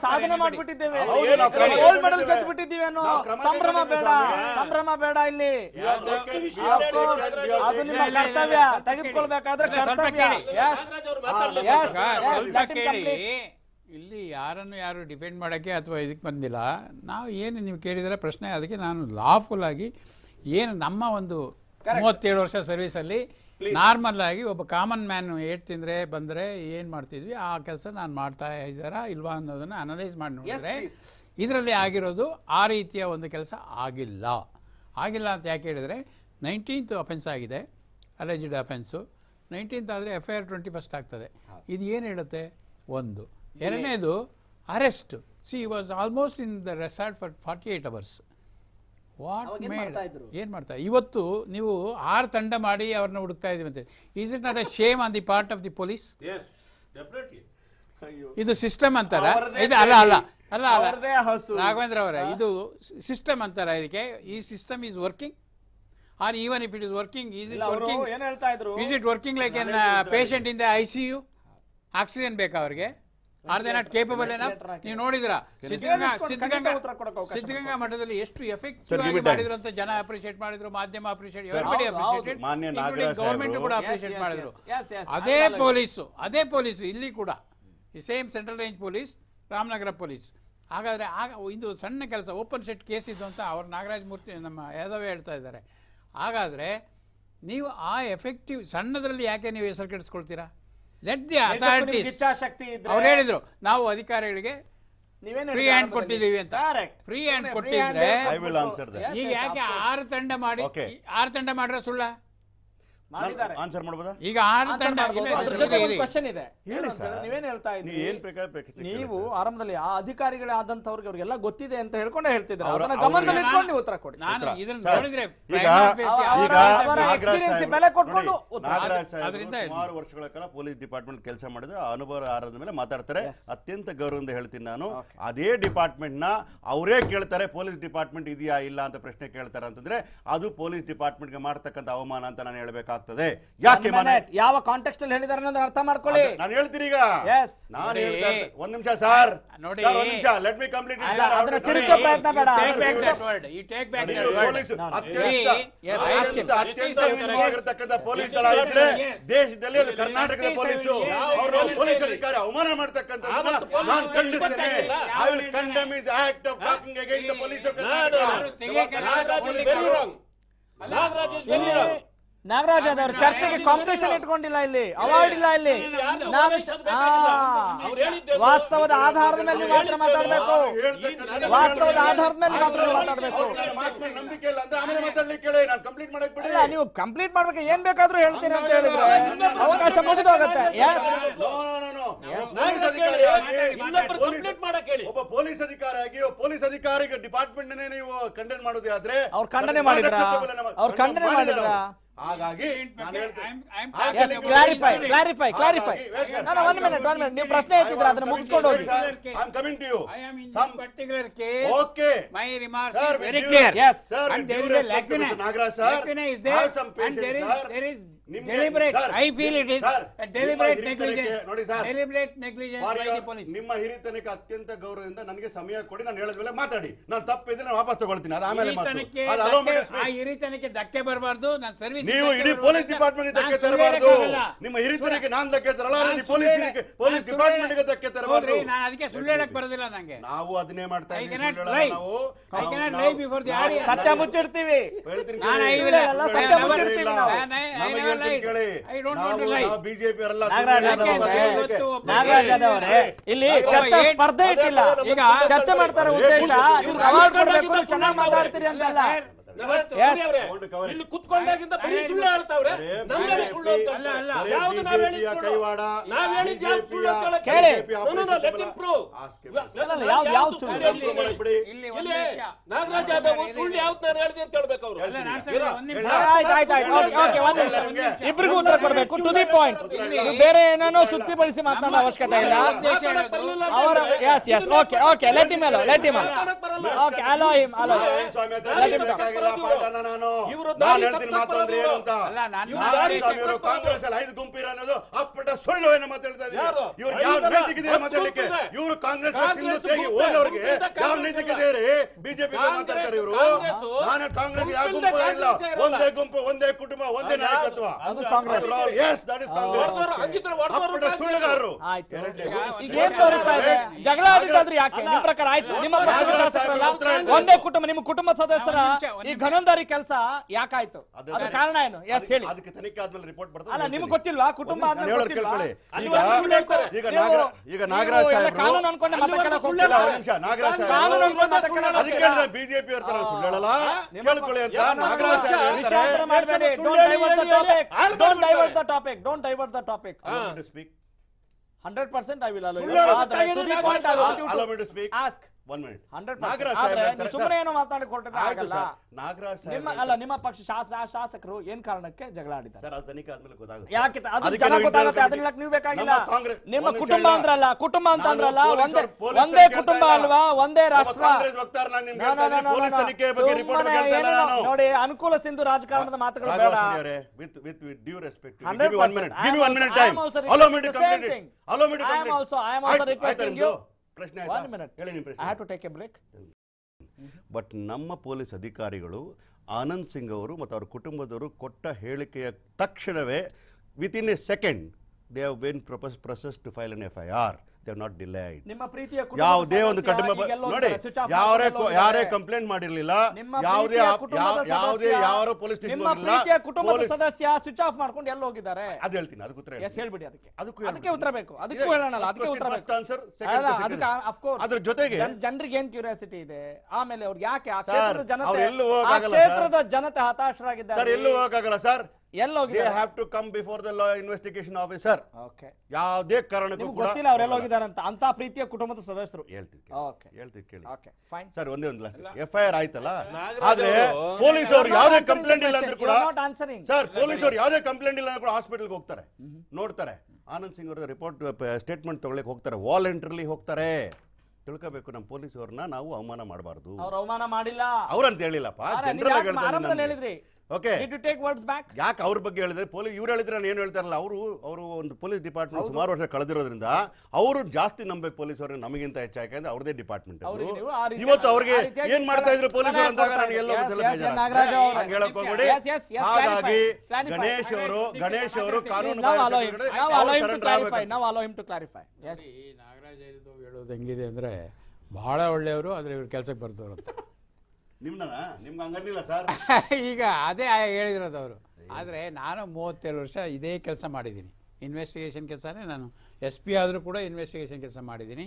ಸಾಧನೆ. ಮಾಡ್ಬಿಟ್ಟಿದ್ದೇವೆ ಗೋಲ್ಡ್ ಮೆಡಲ್ ತಗೊಂಡಿದ್ದೇವೆ. ಗೆದ್ಬಿಟ್ಟಿದ್ದೀವಿ ಅನ್ನೋ ಸಂಭ್ರಮ ಬೇಡ. ಸಂಭ್ರಮ ಬೇಡ ಇಲ್ಲಿ ಅದು ನಿಮ್ಮ ಕರ್ತವ್ಯ ಇಲ್ಲ, complete. ಇಲ್ಲಿ ಯಾರನ್ನು ಯಾರು ಡಿಪೆಂಡ್ ಮಾಡೋಕ್ಕೆ ಅಥವಾ ಇದಕ್ಕೆ ಬಂದಿಲ್ಲ ನಾವು ಏನು ನೀವು ಕೇಳಿದರೆ ಪ್ರಶ್ನೆ ಅದಕ್ಕೆ ನಾನು ಲಾಫುಲ್ ಆಗಿ ಏನು ನಮ್ಮ ಒಂದು ಮೂವತ್ತೇಳು ವರ್ಷ ಸರ್ವಿಸಲ್ಲಿ ನಾರ್ಮಲ್ ಆಗಿ ಒಬ್ಬ ಕಾಮನ್ ಮ್ಯಾನ್ ಏಟ್ ತಿಂದರೆ ಬಂದರೆ ಏನು ಮಾಡ್ತಿದ್ವಿ? ಆ ಕೆಲಸ ನಾನು ಮಾಡ್ತಾ ಇದ್ದಾರಾ ಇಲ್ವಾ ಅನ್ನೋದನ್ನು ಅನಲೈಸ್ ಮಾಡಿ ನೋಡಿದ್ರೆ ಇದರಲ್ಲಿ ಆಗಿರೋದು ಆ ರೀತಿಯ ಒಂದು ಕೆಲಸ ಆಗಿಲ್ಲ. ಆಗಿಲ್ಲ ಅಂತ ಯಾಕೆ ಹೇಳಿದರೆ ನೈನ್ಟೀನ್ತ್ ಅಫೆನ್ಸ್ ಆಗಿದೆ. ಅಲೆಜ್ಡ್ ಅಫೆನ್ಸು ನೈನ್ಟೀನ್ತ್ ಆದರೆ F I R twenty first ಆಗ್ತದೆ. ಇದು ಏನು ಹೇಳುತ್ತೆ? ಒಂದು. ಎರಡನೇದು arrest she was almost in the resort for forty eight hours what made ಮಾಡ್ತಾ ಇದ್ರು? ಏನು ಮಾಡ್ತಾ ಇವತ್ತು ನೀವು ಆರು ತಂಡ ಮಾಡಿ ಅವ್ರನ್ನ ಹುಡುಕ್ತಾ ಇದ್ದೀವಿ ಅಂತ. Is it not a shame on the part of the police. ಇದು ಸಿಸ್ಟಮ್ ಅಂತಾರ? ಇದು ಅಲ್ಲ ಅಲ್ಲ ಅಲ್ಲ ರಾಘವೇಂದ್ರ ಅವರೇ ಇದು ಸಿಸ್ಟಮ್ ಅಂತಾರ ಇದಕ್ಕೆ? ಈ system is working or even if it is working is it working ಏನು ಹೇಳ್ತಾ ಇದ್ರು? Is it working like an patient ಇಂದ the I C U oxygen ಬೇಕಾ ಅವ್ರಿಗೆ. ಆರ್ ದೇ ನಾಟ್ ಕೇಪಬಲ್ ಏನ. ನೀವು ನೋಡಿದ್ರ? ಸಿದ್ಧಗಂಗಾ ಸಿದ್ಧಗಂಗಾ ಸಿದ್ಧಗಂಗಾ ಮಠದಲ್ಲಿ ಎಷ್ಟು ಎಫೆಕ್ಟಿವ್ ಆಗಿ. ಮಾಡಿದ್ರು ಅಂತ ಜನ ಅಪ್ರಿಷಿಯೇಟ್ ಮಾಡಿದ್ರು ಮಾಧ್ಯಮ ಅಪ್ರಿಷಿಯೇಟ್ ಎವರಿಬಡಿ ಅಪ್ರಿಷಿಯೇಟ್ ಗೌರ್ಮೆಂಟ್ ಮಾನ್ಯ ನಾಗರಾಜ್ ಗವರ್ಮೆಂಟ್ ಕೂಡ ಅಪ್ರಿಷಿಯೇಟ್ ಮಾಡಿದ್ರು. ಅದೇ ಪೊಲೀಸ್ ಅದೇ ಪೊಲೀಸ್ ಇಲ್ಲಿ ಕೂಡ. ಈ same central range police Ramanagara police ಹಾಗಾದ್ರೆ ಆಗ ಇದು ಸಣ್ಣ ಕೆಲಸ ಓಪನ್ ಸೆಟ್ ಕೇಸ್ ಇದ್ದು ಅಂತ ಅವ್ರು ನಾಗರಾಜ್ ಮೂರ್ತಿ ನಮ್ಮ ಯಾದವೇ ಹೇಳ್ತಾ ಇದ್ದಾರೆ. ಹಾಗಾದ್ರೆ ನೀವು ಆ ಎಫೆಕ್ಟಿವ್ ಸಣ್ಣದರಲ್ಲಿ ಯಾಕೆ ನೀವು ಹೆಸರು ಕೆಡಿಸ್ಕೊಳ್ತೀರಾ ಲೆಟ್ ದಿ ಅಥಾರಿಟೀಸ್ ಇಚ್ಛಾಶಕ್ತಿ ಇದ್ರೆ ಅವ್ರು ಹೇಳಿದ್ರು ನಾವು ಅಧಿಕಾರಿಗಳಿಗೆ ನೀವೇನ್ ಫ್ರೀ ಹ್ಯಾಂಡ್? ಕೊಟ್ಟಿದ್ದೀವಿ ಅಂತ. ಫ್ರೀ ಹ್ಯಾಂಡ್ ಕೊಟ್ಟಿದ್ರೆ ಈಗ ಯಾಕೆ. ಆರು ತಂಡ ಮಾಡಿ. ಆರು ತಂಡ ಮಾಡ್ರೆ ಸುಳ್ಳ ಆನ್ಸರ್ ಮಾಡ್ಬೋದಾ? ಈಗ ಕ್ವಶನ್ ಇದೆ. ನೀವೇನ್ ಹೇಳ್ತಾ ನೀವು ಏನ್ ಬೇಕಾದ್ರೆ ಬೇಕು- ನೀವು ಆರಂಭದಲ್ಲಿ ಆ ಅಧಿಕಾರಿಗಳೇ ಆದಂತವ್ರಿಗೆ ಅವ್ರಿಗೆಲ್ಲ ಗೊತ್ತಿದೆ ಅಂತ ಹೇಳ್ಕೊಂಡೆ ಹೇಳ್ತಿದ್ರು. ಅದನ್ನ ಗಮನದಲ್ಲಿ ಇಟ್ಕೊಂಡು ನೀವು ಉತ್ತರ ಕೊಡಿ. ನಾನು. ಇದನ್ನ ನೋಡಿದ್ರೆ ಸಾಹೇಬ್ರು- ಬೆಲೆ ಕೊಟ್ಕೊಂಡು ಅದರಿಂದ ಸುಮಾರು ವರ್ಷಗಳ ಕಾಲ ಪೊಲೀಸ್ ಡಿಪಾರ್ಟ್ಮೆಂಟ್ ಕೆಲಸ ಮಾಡಿದ್ರೆ ಆ ಅನುಭವ ಆಧಾರದ ಮೇಲೆ ಮಾತಾಡ್ತಾರೆ. ಅತ್ಯಂತ ಗೌರವದಿಂದ ಹೇಳ್ತೀನಿ ನಾನು. ಅದೇ ಡಿಪಾರ್ಟ್ಮೆಂಟ್ನ ಅವರೇ ಕೇಳ್ತಾರೆ ಪೊಲೀಸ್ ಡಿಪಾರ್ಟ್ಮೆಂಟ್ ಇದೆಯಾ ಇಲ್ಲ? ಅಂತ ಪ್ರಶ್ನೆ ಕೇಳ್ತಾರೆ ಅಂತಂದ್ರೆ ಅದು ಪೊಲೀಸ್ ಡಿಪಾರ್ಟ್ಮೆಂಟ್ಗೆ ಮಾಡ್ತಕ್ಕಂಥ ಅವಮಾನ ಅಂತ ನಾನು ಹೇಳ್ಬೇಕಾಗ್ತದೆ ಯಾಕೆ ಮನೆ? ಯಾವ ಕಾಂಟೆಕ್ಸ್ಟ್ ಅಲ್ಲಿ ಹೇಳಿದಾರೆ ಅನ್ನೋದನ್ನ ಅರ್ಥ ಮಾಡ್ಕೊಳ್ಳಿ. ನಾನು ಹೇಳ್ತೀನಿ ಈಗ. ಎಸ್ ನಾನು ಒಂದ್ ನಿಮಿಷ ಸರ್. ನೋಡಿ. ಸರ್, ಒಂದ್ ನಿಮಿಷ. Let me complete sir. ಅದನ್ನ ತಿರುಚೋ ಪ್ರಯತ್ನ ಬೇಡ. ಪೊಲೀಸ್ ಅತ್ಯಂತ Yes. ದೇಶದಲ್ಲಿ ಅದು ಕರ್ನಾಟಕದ. ಪೊಲೀಸು. ಅವರು ಪೊಲೀಸ್ ಅಧಿಕಾರಿ. ಅವಮಾನ ಮಾಡ್ತಕ್ಕಂಥ ಪೊಲೀಸ್ ನಾನು ಖಂಡಿಸ್ತೇನೆ. I will condemn is act of talking against the police of ನಾನು- ಕರ್ನಾಟಕ ನಾಗರಾಜ್. ನಾಗರಾಜ್. ನಾಗರಾಜ್ ಅದವ್ರ ಚರ್ಚೆಗೆ ಕಾಂಪಿಟೇಷನ್ ಇಟ್ಕೊಂಡಿಲ್ಲ ಇಲ್ಲಿ. ಅವಾರ್ಡ್ ಇಲ್ಲ. ಇಲ್ಲಿ ನಾನು ವಾಸ್ತವದ ಆಧಾರದ ಮೇಲೆ ಮಾತ್ರ ಮಾತಾಡಬೇಕು. ವಾಸ್ತವದ ಆಧಾರದ ಮೇಲೆ ಮಾತ್ರ ಮಾತಾಡಬೇಕು. ಇಲ್ಲ ಅಂದ್ರೆ ಆಮೇಲೆ ಮಾತಾಡ್ಲಿಕ್ಕೆ ಹೇಳಿ ನಾನು ಕಂಪ್ಲೀಟ್ ಮಾಡಕ್ ಬಿಡಿ. ಅಲ್ಲ ನೀವು ಕಂಪ್ಲೀಟ್ ಮಾಡ್ಬೇಕು ಏನ್ ಬೇಕಾದ್ರೂ ಹೇಳ್ತೀನಿ ಅಂತ ಹೇಳಿದ್ರೆ ಅವಕಾಶ ಮುಗಿದೋಗತ್ತೆ. ಒಬ್ಬ ಪೊಲೀಸ್ ಅಧಿಕಾರಿಯಾಗಿ ಪೊಲೀಸ್- ಕಂಪ್ಲೀಟ್ ಮಾಡಕ್ ಹೇಳಿ ಒಬ್ಬ ಪೊಲೀಸ್ ಅಧಿಕಾರಿಯಾಗಿ ಪೊಲೀಸ್ ಅಧಿಕಾರಿಗೆ ಡಿಪಾರ್ಟ್ಮೆಂಟ್ ನೀವು ಖಂಡನೆ ಮಾಡೋದೇ ಆದ್ರೆ ಅವ್ರು ಖಂಡನೆ ಮಾಡಿದ್ರ? ಅವ್ರು ಖಂಡನೆ ಮಾಡಿದ್ರು. ಹಾಗಾಗಿ ಕ್ಲಾರಿಫೈ ಕ್ಲಾರಿಫೈ ಕ್ಲಾರಿಫೈ. ನಾನು ಒನ್ ಮಿನಿಟ್ ಒನ್ ಮಿನಿಟ್ ನೀವು ಪ್ರಶ್ನೆ ಎತ್ತಿದ್ರೆ ಅದನ್ನ ಮುಗಿಸ್ಕೊಂಡು ಹೋಗಿ I'm coming to you. I am in Some- this particular case. Okay. My remarks Sir, is with very due- clear. Yes. Sir, and with there due is a respect to lacuna. Mr. Nagaraj, sir, Lacuna ನಿಮ್ಮ ಹಿರಿತನಕ್ಕೆ- ಅತ್ಯಂತ ಗೌರವದಿಂದ ನನಗೆ ಸಮಯ ಕೊಡಿ ನಾನು ಹೇಳಿದ್ಮೇಲೆ ಮಾತಾಡಿ. ನಾನು ತಪ್ಪಿದ್ರೆ ನಾನು ವಾಪಸ್ ತಗೊಳ್ತೀನಿ ಅದಾಮೇಲೆ ಆಮೇಲೆ ಹಿರಿತನಕ್ಕೆ ಧಕ್ಕೆ- ಬರಬಾರ್ದು ನಾನು ಸರ್ವಿಸ್ ನೀವು ಇಡೀ ಪೊಲೀಸ್ ಡಿಪಾರ್ಟ್ಮೆಂಟ್ ಧಕ್ಕೆ ತರಬಾರ್ದು. ನಿಮ್ಮ ಹಿರಿತನಕ್ಕೆ ನಾನು ಧಕ್ಕೆ ತರಲ್ಲ ಪೊಲೀಸ್ ಪೊಲೀಸ್ ಡಿಪಾರ್ಟ್ಮೆಂಟ್ಗೆ ಧಕ್ಕೆ ತರಬಾರ್ದು. ನಾನು ಅದಕ್ಕೆ ಸುಳ್ಳು ಹೇಳಕ್ ಬರೋದಿಲ್ಲ ನಂಗೆ. ನಾವು ಅದನ್ನೇ ಮಾಡ್ತಾ ಇದ್ದೀವಿ ನಾವು. ಸತ್ಯ ಮುಚ್ಚಿಡ್ತೀವಿ. ಹೇಳ್ತೀನಿ ಸತ್ಯ. ಮುಚ್ಚಿಡ್ತೀವಿ ನಾವು. ಬಿಜೆಪಿ ಅವರೆಲ್ಲ ನಾಗರಾಜ್ ಅವರೇ? ಇಲ್ಲಿ ಚರ್ಚಾ ಸ್ಪರ್ಧೆ ಇಟ್ಟಿಲ್ಲ. ಈಗ ಚರ್ಚೆ ಮಾಡ್ತಾರೆ ಉದ್ದೇಶ. ಚೆನ್ನಾಗಿ ಮಾತಾಡ್ತೀರಿ ಅಂತಲ್ಲ. ಇಲ್ಲಿ ಕುತ್ಕೊಂಡಾಗಿಂದ ಬರೀ ಸುಳ್ಳು ಹೇಳ್ತಾವ್ರೆ. ಬರೇ ನಮ್ಮೇಲೆ ಸುಳ್ಳು ಅಂತ ಅಲ್ಲ, ಅಲ್ಲ. ಬರೇ ಯಾವ್ದು ನಾವ್ ಹೇಳಿದ್ ಸುಳ್ಳು? ಕೈವಾಡ, ನಾವ್ ಹೇಳಿದ್ ಯಾವ್ದು ಸುಳ್ಳು ಅಂತ ಹೇಳಕ್ ಕೇಳಿ. BJP No, no, no, let him prove. Ask him. ಇವ- ಅಲ್ಲ, ನಾನು ಯಾವ್ದು- ಯಾವ್ದು ಯಾವ್ದು ಸುಳ್ಳು? ಸುಳ್ಳು? ಹೇಳಿದ್ದೀನಿ? ಪ್ರೂವ್ ಬಿಡಿ. ಇಲ್ಲಿ ಒಂದು ನಾಗರಾಜ್ ಯಾದವ್ ಸುಳ್ಳು ಯಾವ್ದು ನಾನು ಹೇಳಿದೆ ಅಂತ ಹೇಳ್ಬೇಕು ಅವರು. ಅಲ್ಲ, ನಾನು ಇರೋ. ಆಯ್ತು ಆಯ್ತು ಆಯ್ತು. ಓಕೆ ಓಕೆ ಒಂದ್ ನಿಮಿಷ. ಇಬ್ರಿಗೂ ಉತ್ತರ ಕೊಡಬೇಕು. ಟು ದಿ ಪಾಯಿಂಟ್ ಬೇರೆ ಏನೇನೋ ಸುತ್ತಿ ಬಳಸಿ ಮಾತನಾಡೋ ಅವಶ್ಯಕತೆ ಇಲ್ಲ. ಅವರ yes yes okay okay let him allow let him ಮಾತಾಡಕ್ okay allow him allow Narayana Swamy ಪಾಠನ ನಾನು ಹೇಳ್ತೀನಿ ಏನು ಅಂತ? ಇವ್ರು. ಕಾಂಗ್ರೆಸ್ ಅಲ್ಲಿ ಐದು ಗುಂಪಿರ ಅನ್ನೋದು ಅಪ್ಪಟ ಸುಳ್ಳು ಏನೋ ಮಾತಾಡ್ತಾ ಇದ್ದೀರಿ ಇವರು ಯಾವ ಐದಲ್ಲ, ನೈತಿಕತೆ ಮಾತಾಡ್ಲಿಕ್ಕೆ. ಇವರು ಕಾಂಗ್ರೆಸ್ ಹೋದವ್ರಿಗೆ ಯಾವ ನೈತಿಕತೆ. ರೀ ಬಿಜೆಪಿ ಮಾತಾಡ್ತಾರೆ ಇವರು ನಾನು ಕಾಂಗ್ರೆಸ್ ಯಾವ ಗುಂಪು ಇಲ್ಲ. ಒಂದೇ ಗುಂಪು ಒಂದೇ ಕುಟುಂಬ ಒಂದೇ ನಾಯಕತ್ವ. ಅದು Congress. Yes that is Congress. ಹೊಡ್ದವ್ರು, ಹಂಗಿದ್ರೆ ಹೊಡ್ದವ್ರು ಅಪ್ಪಟ ಸುಳ್ಳುಗಾರರು. ಆಯ್ತು. ಎರಡನೇ ಈಗ ಏನ್ ತೋರಿಸ್ತಾ ಇದೆ? ಜಗಳ ಆಡಿದ್ರೆ ಯಾಕೆ? ನಿಮ್ಮ ಪ್ರಕಾರ ಆಯ್ತು. ನಿಮ್ಮ ಪಕ್ಷದ ಶಾಸಕರಲ್ಲ? ಒಂದೇ ಕುಟುಂಬ ನಿಮ್ಮ ಕುಟುಂಬ ಸದಸ್ಯರ ಈ ಘನಂದಾರಿ ಕೆಲಸ ಯಾಕಾಯ್ತು? ಅದು- ಅದು. ಕಾರಣ ಏನು? ಎಸ್ ಹೇಳಿ. ಅದಕ್ಕೆ ತನಿಖೆ ಆದ್ಮೇಲೆ ರಿಪೋರ್ಟ್ ಬರ್ತದೆ ಅಲ್ಲ. ನಿಮ್ಗೆ ಗೊತ್ತಿಲ್ವಾ? ಕುಟುಂಬ ಆದ್ಮೇಲೆ ಗೊತ್ತಿಲ್ವಾ? ಈಗ ಈಗ ನಾಗರಾಜ್ ಕಾನೂನು ಅನ್ಕೊಂಡೆ ಹೋಗ್ತಿಲ್ಲ. ಒಂದ್ ನಿಮಿಷ ನಾಗರಾಜ್ ಕಾನೂನು ಅನ್ಕೊಂಡೆ ಅದಕ್ಕೆ ಬಿಜೆಪಿ ಇರ್ತಾರೆ ಸುಳ್ಳು ಹೇಳಲ್ಲ ನಿಮ್ಮ ಅಂತ ಪಕ್ಷ- ನಾಗರಾಜ್ ಸಾಹೇಬ್ ವಿಷಯಾಂತರ ಮಾಡಬೇಡಿ. Don't divert the topic. Don't divert the topic don't divert the topic to speak. Hundred ಸುಮ್ಮನೆ. ಏನೋ ಆಗಲ್ಲ. ನಾಗರಾಜ್ ನಿಮ್ಮ ಅಲ್ಲ. ನಿಮ್ಮ ಪಕ್ಷ ಶಾಸಕರು ಏನ್ ಕಾರಣಕ್ಕೆ ಜಗಳ ಆಡಿದ್ದಾರೆ? ಸರ್ ಅದು ತನಿಖೆ ಆದ್ಮೇಲೆ ಗೊತ್ತಾಗುತ್ತೆ. ಯಾಕೆ ತ- ಅದು ಅದಕ್ಕೆ ಜನ ನಾವು ಗೊತ್ತಾಗುತ್ತೆ internal ಅದನ್ನ ಹೇಳಕ್ ನೀವು ಬೇಕಾಗಿಲ್ಲ. ನಮ್ಮ ಕುಟುಂಬ. ಅಂದ್ರಲ್ಲ ಕುಟುಂಬ ಅಂತ ಅಂದ್ರಲ್ಲ ಒಂದೇ ಒಂದೇ ಕುಟುಂಬ ಅಲ್ವಾ? ಒಂದೇ ರಾಷ್ಟ್ರ? ನೋಡಿ ಅನುಕೂಲ ಸಿಂಧು ರಾಜಕಾರಣದ ಮಾತುಗಳು ಬೇಡ. ರಾಘವ ಅವರೇ, with with with due respect, give me 100%. one minute, I give am me one also- minute I time. am also Allow me to requesting the same complete ಪ್ರಶ್ನೆ ಹೇಳಿ ನಿಮ್ಮ ಹ್ಯಾವ್ ಬಟ್ ನಮ್ಮ ಪೊಲೀಸ್ ಅಧಿಕಾರಿಗಳು ಆನಂದ್ ಸಿಂಗ್ ಅವರು ಮತ್ತು ಅವ್ರ ಕುಟುಂಬದವರು ಕೊಟ್ಟ ಹೇಳಿಕೆಯ ತಕ್ಷಣವೇ with in a second they have been propose process to file an F I R they have not delayed ಪ್ರೀತಿಯ ಯಾವುದೇ ಒಂದು ಕಡಿಮೆ ನೋಡಿ ಯಾರೇ ಯಾರೇ ಕಂಪ್ಲೇಂಟ್ ಮಾಡಿರಲಿಲ್ಲ ಯಾವುದೇ ಯಾವುದೇ ಸದಸ್ಯ- ಪೊಲೀಸ್ ಸ್ಟೇಷನ್ ನಿಮ್ಮ ಪ್ರೀತಿಯ ಕುಟುಂಬದ ಸದಸ್ಯ ಸ್ವಿಚ್ ಆಫ್ ಮಾಡ್ಕೊಂಡು ಎಲ್ಲ ಹೋಗಿದ್ದಾರೆ? ಅದು ಹೇಳ್ತೀನಿ ಅದಕ್ಕೆ ಉತ್ತರ. ಹೇಳ್ಬಿಡಿ ಅದಕ್ಕೆ. ಅದಕ್ಕೂ ಅದಕ್ಕೆ. ಉತ್ತರ ಬೇಕು ಅದಕ್ಕೂ. ಹೇಳೋಣಲ್ಲ ಅದಕ್ಕೆ ಉತ್ತರ ಬೇಕು. ಆನ್ಸರ್ ಅದಕ್ಕೆ ಆಫ್ ಕೋರ್ಸ್. ಅದ್ರ ಜೊತೆಗೆ ಜನರಿಗೆ ಏನ್ ಕ್ಯೂರಿಯಾಸಿಟಿ ಇದೆ? ಆಮೇಲೆ ಅವ್ರಿಗೆ ಯಾಕೆ ಆ ಕ್ಷೇತ್ರದ ಜನತೆ ಅವ್ರು ಆ ಕ್ಷೇತ್ರದ ಜನತೆ ಹತಾಶರಾಗಿದ್ದಾರೆ? ಸರ್ ಎಲ್ಲೂ ಹೋಗಕ್ಕಾಗಲ್ಲ ಸರ್ ಎಲ್ಲಿ ಹೋಗಿದ್ದಾರೆ have to come before the law investigation officer okay ಯಾವುದೇ ಕಾರಣಕ್ಕೂ ಗೊತ್ತಿಲ್ಲ ಅವ್ರು ಎಲ್ಲಿ ಹೋಗಿದ್ದಾರೆ ಅಂತ ಅಂತ ಪ್ರೀತಿಯ ಕುಟುಂಬದ ಸದಸ್ಯರು. ಹೇಳ್ತೀವಿ ಓಕೆ ಹೇಳ್ತೀವಿ ಕೇಳಿ. ಓಕೆ ಫೈನ್ ಸರ್ ಒಂದೇ ಒಂದು ಎಫ್ ಐ ಆರ್ ಆಯ್ತಲ್ಲ? ಆದ್ರೆ ಪೊಲೀಸ್ ಅವರು ಯಾವುದೇ ಕಂಪ್ಲೇಂಟ್ ಇಲ್ಲ ಅಂದ್ರೆ ಕೂಡ ನಾಟ್ ಆನ್ಸರಿಂಗ್ ಸರ್ ಪೊಲೀಸ್ ಅವರು ಯಾವುದೇ ಕಂಪ್ಲೇಂಟ್ ಇಲ್ಲ ಅಂದ್ರೂ ಕೂಡ ಹಾಸ್ಪಿಟಲ್ಗೆ ಹೋಗ್ತಾರೆ. ನೋಡ್ತಾರೆ. ಆನಂದ್ ಸಿಂಗ್ ಅವರ ರಿಪೋರ್ಟ್ ಸ್ಟೇಟ್ಮೆಂಟ್ ತಗೊಳ್ಳಕ್ಕೆ ಹೋಗ್ತಾರೆ. ವಾಲಂಟ್ರಿಲಿ ಹೋಗ್ತಾರೆ. ತಿಳ್ಕೋಬೇಕು ನಮ್ಮ ಪೊಲೀಸ್ ಅವ್ರನ್ನ ನಾವು ಅವಮಾನ ಮಾಡಬಾರ್ದು. ಅವ್ರು ಅವಮಾನ ಮಾಡಿಲ್ಲ. ಅವ್ರಂತ ಹೇಳಿಲ್ಲಪ್ಪ. ಜನರಲ್ ಹೇಳಿದ್ರಿ? Okay to you take words back ಯಾಕೆ ಅವ್ರ ಬಗ್ಗೆ ಹೇಳಿದ್ರೆ? ಪೊಲೀಸ್ ಇವ್ರು ಹೇಳಿದ್ರೆ ನಾನು ಏನು ಹೇಳ್ತಾರಲ್ಲ ಅವರು ಅವರು ಒಂದು ಪೊಲೀಸ್ ಡಿಪಾರ್ಟ್ಮೆಂಟ್ ಸುಮಾರು ವರ್ಷ ಕಳೆದಿರೋದ್ರಿಂದ ಅವರು ಜಾಸ್ತಿ ನಂಬಬೇಕು ಪೊಲೀಸ್ ಅವ್ರಿಗೆ ನಮಗಿಂತ ಹೆಚ್ಚು ಯಾಕಂದ್ರೆ ಅವ್ರದೇ ಡಿಪಾರ್ಟ್ಮೆಂಟ್ ಇವತ್ತು ಅವ್ರಿಗೆ ಏನ್ ಮಾಡ್ತಾ ಇದ್ರು ಪೊಲೀಸ್ ಅಂದಾಗ ನನಗೆ ಎಲ್ಲೋ ಹೇಳಕ್ ಹೋಗ್ಬೇಡಿ. ಹಾಗಾಗಿ. ಗಣೇಶ್ ಅವರು ಗಣೇಶ್ ಅವರು ಕಾನೂನು ನಾಗರಾಜ್ ಹೇಳೋದು ಹೆಂಗಿದೆ ಅಂದ್ರೆ ಬಹಳ ಒಳ್ಳೆಯವರು ಆದ್ರೆ ಇವ್ರ ಕೆಲಸಕ್ಕೆ ಬರ್ದವ್ರು ನಿಮ್ಗೆ ಹಂಗನ್ನಿಲ್ಲ ಸರ್? ಈಗ ಅದೇ ಹೇಳಿದಿರೋದು ಅವರು. ಆದರೆ ನಾನು ಮೂವತ್ತೇಳು ವರ್ಷ ಇದೇ ಕೆಲಸ ಮಾಡಿದ್ದೀನಿ. ಇನ್ವೆಸ್ಟಿಗೇಷನ್ ಕೆಲಸನೇ ನಾನು ಎಸ್ ಪಿ ಆದರೂ ಕೂಡ ಇನ್ವೆಸ್ಟಿಗೇಷನ್ ಕೆಲಸ ಮಾಡಿದ್ದೀನಿ.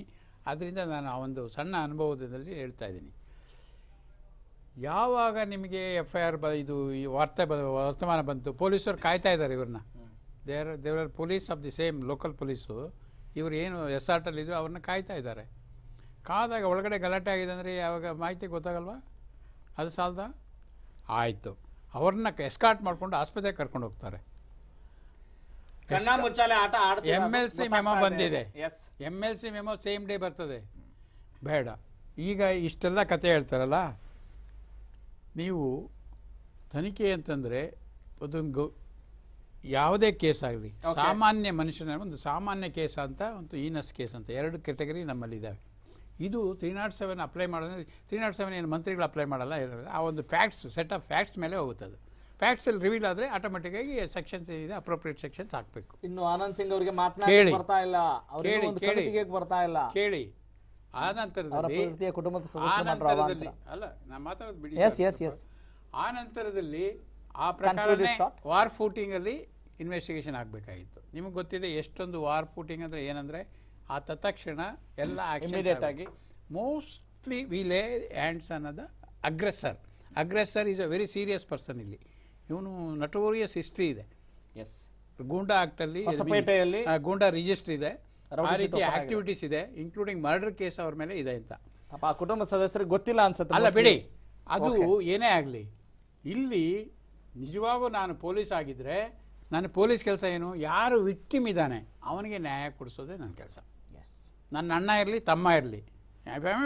ಅದರಿಂದ ನಾನು ಆ ಒಂದು ಸಣ್ಣ ಅನುಭವದಲ್ಲಿ ಹೇಳ್ತಾ ಇದ್ದೀನಿ. ಯಾವಾಗ ನಿಮಗೆ ಎಫ್ ಐ ಆರ್ ಬ ಇದು ಈ ವಾರ್ತೆ ಬ ವರ್ತಮಾನ ಬಂತು? ಪೊಲೀಸರು ಕಾಯ್ತಾ ಇದ್ದಾರೆ ಇವ್ರನ್ನ. ದೇರ್ ದೇವರ್ police of the same local police ಇವರು ಏನು ಎಸ್ ಆರ್ಟಲ್ಲಿದ್ರು ಅವ್ರನ್ನ ಕಾಯ್ತಾ ಇದ್ದಾರೆ. ಕಾದಾಗ ಒಳಗಡೆ ಗಲಾಟೆ ಆಗಿದೆ ಅಂದರೆ ಯಾವಾಗ ಮಾಹಿತಿ ಗೊತ್ತಾಗಲ್ವಾ? ಅದು ಸಾಲದ? ಆಯಿತು. ಅವ್ರನ್ನ ಎಸ್ಕಾಟ್ ಮಾಡಿಕೊಂಡು ಆಸ್ಪತ್ರೆಗೆ ಕರ್ಕೊಂಡು ಹೋಗ್ತಾರೆ. ಕಣ್ಣ ಮುಚ್ಚಾಲೆ ಆಟ ಎಂ ಎಲ್ ಸಿ ಮೆಮೊ ಬಂದಿದೆ. Yes M L C memo same day ಬರ್ತದೆ. ಬೇಡ. ಈಗ ಇಷ್ಟೆಲ್ಲ ಕತೆ ಹೇಳ್ತಾರಲ್ಲ ನೀವು ತನಿಖೆ ಅಂತಂದರೆ ಅದೊಂದು ಗೌ ಯಾವುದೇ ಕೇಸ್ ಆಗಲಿ. ಸಾಮಾನ್ಯ ಮನುಷ್ಯನ ಒಂದು ಸಾಮಾನ್ಯ ಕೇಸ್ ಅಂತ ಒಂದು ಈನಸ್ ಕೇಸ್ ಅಂತ ಎರಡು ಕೆಟಗರಿ ನಮ್ಮಲ್ಲಿದ್ದಾವೆ. ಇದು ತ್ರೀ ನಾಟ್ ಸೆವೆನ್ ಅಪ್ಲೈ ಮಾಡೋದು ತ್ರೀ ನಾಟ್ ಸೆವೆನ್ ಏನು ಮಂತ್ರಿಗಳು ಅಪ್ಲೈ ಮಾಡಲ್ಲ ಇರೋದು. ಆ ಒಂದು ಫ್ಯಾಕ್ಟ್ಸ್ ಸೆಟ್ ಆಫ್ ಫ್ಯಾಕ್ಟ್ಸ್ ಮೇಲೆ ಹೋಗುತ್ತೆ ಅದು. ಫ್ಯಾಕ್ಟ್ಸಲ್ಲಿ ರಿವೀಲ್ ಆದರೆ ಆಟೋಮೆಟಿಕ್ಕಾಗಿ ಸೆಕ್ಷನ್ಸ್ ಇದೆ ಅಪ್ರೋಪ್ರಿಯೇಟ್ ಸೆಕ್ಷನ್ಸ್ ಹಾಕಬೇಕು. ಇನ್ನು ಆನಂದ್ ಸಿಂಗ್ ಅವರಿಗೆ. ಮಾತನಾಡಿ ಬರ್ತಾ ಇಲ್ಲ. ಅವ್ರಿಗೆ ಕೇಳಿ, ಬರ್ತಾ ಇಲ್ಲ. ಕೇಳಿ. ಆ ನಂತರದಲ್ಲಿ ಕುಟುಂಬದ ಸದಸ್ಯರು ಅಲ್ಲ ನಾನು ಮಾತಾಡೋದು ಬಿಡಿ ಎಸ್ ಎಸ್ ಎಸ್. ಆ ನಂತರದಲ್ಲಿ ಆ ಪ್ರಕಾರನೇ ವಾರ್ ಫೂಟಿಂಗ್ ಅಲ್ಲಿ ಇನ್ವೆಸ್ಟಿಗೇಷನ್ ಆಗಬೇಕಾಗಿತ್ತು. ನಿಮಗೆ ಗೊತ್ತಿದೆ ಎಷ್ಟೊಂದು ವಾರ್ ಫೂಟಿಂಗ್ ಅಂದ್ರೆ ಏನಂದ್ರೆ ಆ ತತ್ಕ್ಷಣ ಎಲ್ಲ ಇಮಿಡಿಯೇಟ್ ಆಗಿ. ಮೋಸ್ಟ್ಲಿ ವಿ ಲೇ ಹ್ಯಾಂಡ್ಸ್ ಅನ್ನೋದು aggressor. Aggressor is a very serious person ಇಲ್ಲಿ. ಇವನು ನಟೋರಿಯಸ್ ಹಿಸ್ಟ್ರಿ ಇದೆ. Yes goonda actually goonda register ಇದೆ. ಆ ರೀತಿ ಆಕ್ಟಿವಿಟೀಸ್ ಇದೆ ಇನ್ಕ್ಲೂಡಿಂಗ್ ಮರ್ಡರ್ ಕೇಸ್ ಅವ್ರ ಮೇಲೆ ಇದೆ ಅಂತ. ಆ ಕುಟುಂಬದ ಸದಸ್ಯರಿಗೆ ಗೊತ್ತಿಲ್ಲ ಅನ್ಸುತ್ತೆ ಅಲ್ಲ ಬಿಡಿ. ಅದು ಏನೇ ಆಗಲಿ ಇಲ್ಲಿ ನಿಜವಾಗೂ ನಾನು ಪೊಲೀಸ್ ಆಗಿದ್ರೆ ನಾನು ಪೊಲೀಸ್ ಕೆಲಸ ಏನು? ಯಾರು ವಿಕ್ಟಿಮ್ ಇದ್ದಾನೆ? ಅವನಿಗೆ ನ್ಯಾಯ ಕೊಡಿಸೋದೇ ನನ್ನ ಕೆಲಸ. ನನ್ನ ಅಣ್ಣ ಇರಲಿ ತಮ್ಮ ಇರಲಿ.